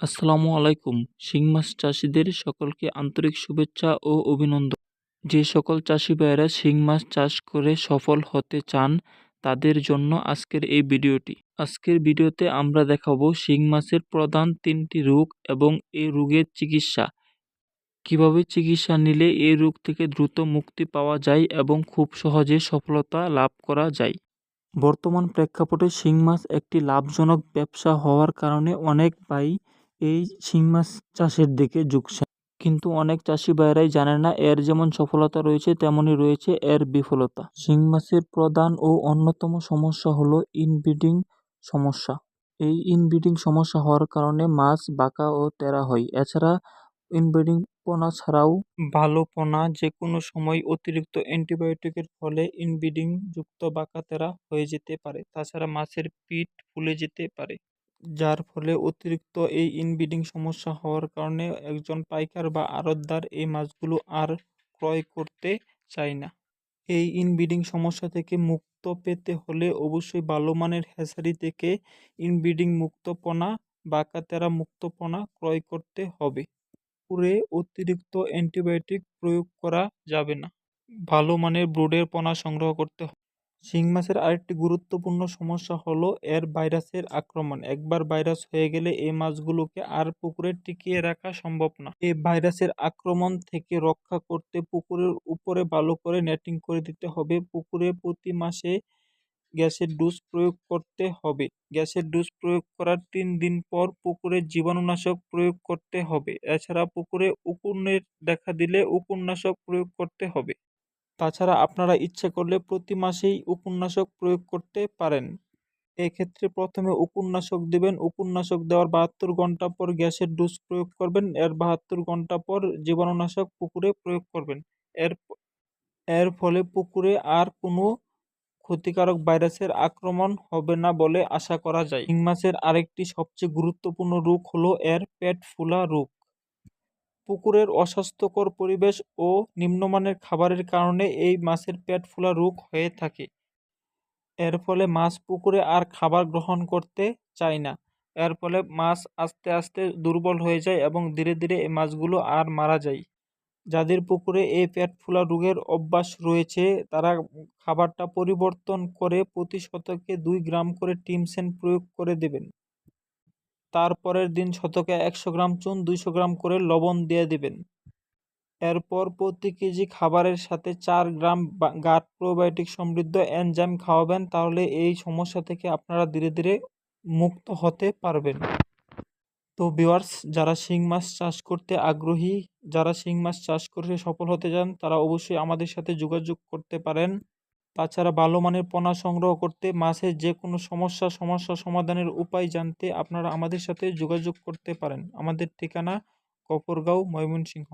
আসসালামু আলাইকুম। শিং মাছ চাষিদের সকলকে আন্তরিক শুভেচ্ছা ও অভিনন্দন। যে সকল চাষি ভাইয়েরা শিং মাছ চাষ করে সফল হতে চান, তাদের জন্য আজকের এই ভিডিওটি। আজকের ভিডিওতে আমরা দেখাবো শিং মাছের প্রধান তিনটি রোগ এবং এই রোগের চিকিৎসা। কীভাবে চিকিৎসা নিলে এই রোগ থেকে দ্রুত মুক্তি পাওয়া যায় এবং খুব সহজে সফলতা লাভ করা যায়? বর্তমান প্রেক্ষাপটে শিং মাছ একটি লাভজনক ব্যবসা হওয়ার কারণে অনেক ভাই এই শিং মাছ চাষের দিকে ঝুঁকছেন কিন্তু অনেক চাষি ভাইরাই জানে না, এর যেমন সফলতা রয়েছে, তেমনই রয়েছে এর বিফলতা। শিং মাছের প্রধান ও অন্যতম সমস্যা হলো ইনব্রিডিং সমস্যা। এই ইনব্রিডিং সমস্যা হওয়ার কারণে মাছ বাঁকা ও তেরা হয়। এছাড়া ইনব্রিডিং পোনা ছাড়াও ভালো পোনা যে কোনো সময় অতিরিক্ত অ্যান্টিবায়োটিকের ফলে ইনব্রিডিং যুক্ত বাঁকা তেরা হয়ে যেতে পারে। তাছাড়া মাছের পিঠ ফুলে যেতে পারে। যার ফলে অতিরিক্ত এই ইনব্রিডিং সমস্যা হওয়ার কারণে একজন পাইকার বা আড়তদার এই মাছগুলো আর ক্রয় করতে চায় না। এই ইনব্রিডিং সমস্যা থেকে মুক্ত পেতে হলে অবশ্যই ভালো মানের হ্যাচারি থেকে ইনব্রিডিং মুক্ত পোনা বাঁকাতেরা মুক্ত পোনা ক্রয় করতে হবে। পুরে অতিরিক্ত অ্যান্টিবায়োটিক প্রয়োগ করা যাবে না। ভালো মানের ব্রুডের পোনা সংগ্রহ করতে হবে শিং মাছের আরেকটি গুরুত্বপূর্ণ সমস্যা হলো এর ভাইরাসের আক্রমণ। একবার ভাইরাস হয়ে গেলে এই মাছগুলোকে আর পুকুরে টিকিয়ে রাখা সম্ভব না। এই ভাইরাসের আক্রমণ থেকে রক্ষা করতে পুকুরের উপরে ভালো করে নেটিং করে দিতে হবে। পুকুরে প্রতি মাসে গ্যাসের ডোজ প্রয়োগ করতে হবে। গ্যাসের ডোজ প্রয়োগ করার তিন দিন পর পুকুরে জীবাণুনাশক প্রয়োগ করতে হবে। এছাড়া পুকুরে উকুনের দেখা দিলে উকুননাশক প্রয়োগ করতে হবে। তাছাড়া আপনারা ইচ্ছে করলে প্রতি মাসেই উপন্যাসক প্রয়োগ করতে পারেন। এক্ষেত্রে প্রথমে উপন্যাসক দেবেন, উপন্যাসক দেওয়ার বাহাত্তর ঘণ্টা পর গ্যাসের ডোজ প্রয়োগ করবেন, এর বাহাত্তর ঘণ্টা পর জীবাণুনাশক পুকুরে প্রয়োগ করবেন। এর এর ফলে পুকুরে আর কোনো ক্ষতিকারক ভাইরাসের আক্রমণ হবে না বলে আশা করা যায়। মাছের আরেকটি সবচেয়ে গুরুত্বপূর্ণ রোগ হলো এর পেট ফুলা রোগ। পুকুরের অস্বাস্থ্যকর পরিবেশ ও নিম্নমানের খাবারের কারণে এই মাছের পেট ফোলা রোগ হয়ে থাকে। এর ফলে মাছ পুকুরে আর খাবার গ্রহণ করতে চায় না। এর ফলে মাছ আস্তে আস্তে দুর্বল হয়ে যায় এবং ধীরে ধীরে এই মাছগুলো আর মারা যায়। যাদের পুকুরে এই পেট ফোলা রোগের অভ্যাস রয়েছে, তারা খাবারটা পরিবর্তন করে প্রতি শতকে দুই গ্রাম করে টিমসেন প্রয়োগ করে দেবেন। তারপরের দিন শতকে একশো গ্রাম চুন, দুইশো গ্রাম করে লবণ দিয়ে দিবেন। এরপর প্রতি কেজি খাবারের সাথে চার গ্রাম গাট প্রোবায়োটিক সমৃদ্ধ এনজাইম খাওয়াবেন, তাহলে এই সমস্যা থেকে আপনারা ধীরে ধীরে মুক্ত হতে পারবেন। তো ভিওয়ার্স যারা শিং মাছ চাষ করতে আগ্রহী, যারা শিং মাছ চাষ করে সফল হতে চান, তারা অবশ্যই আমাদের সাথে যোগাযোগ করতে পারেন। তাছাড়া ভালো মানের পণা সংগ্রহ করতে মাছের যে কোনো সমস্যা সমস্যা সমাধানের উপায় জানতে আপনারা আমাদের সাথে যোগাযোগ করতে পারেন। আমাদের ঠিকানা কপরগাঁও, ময়মনসিংহ।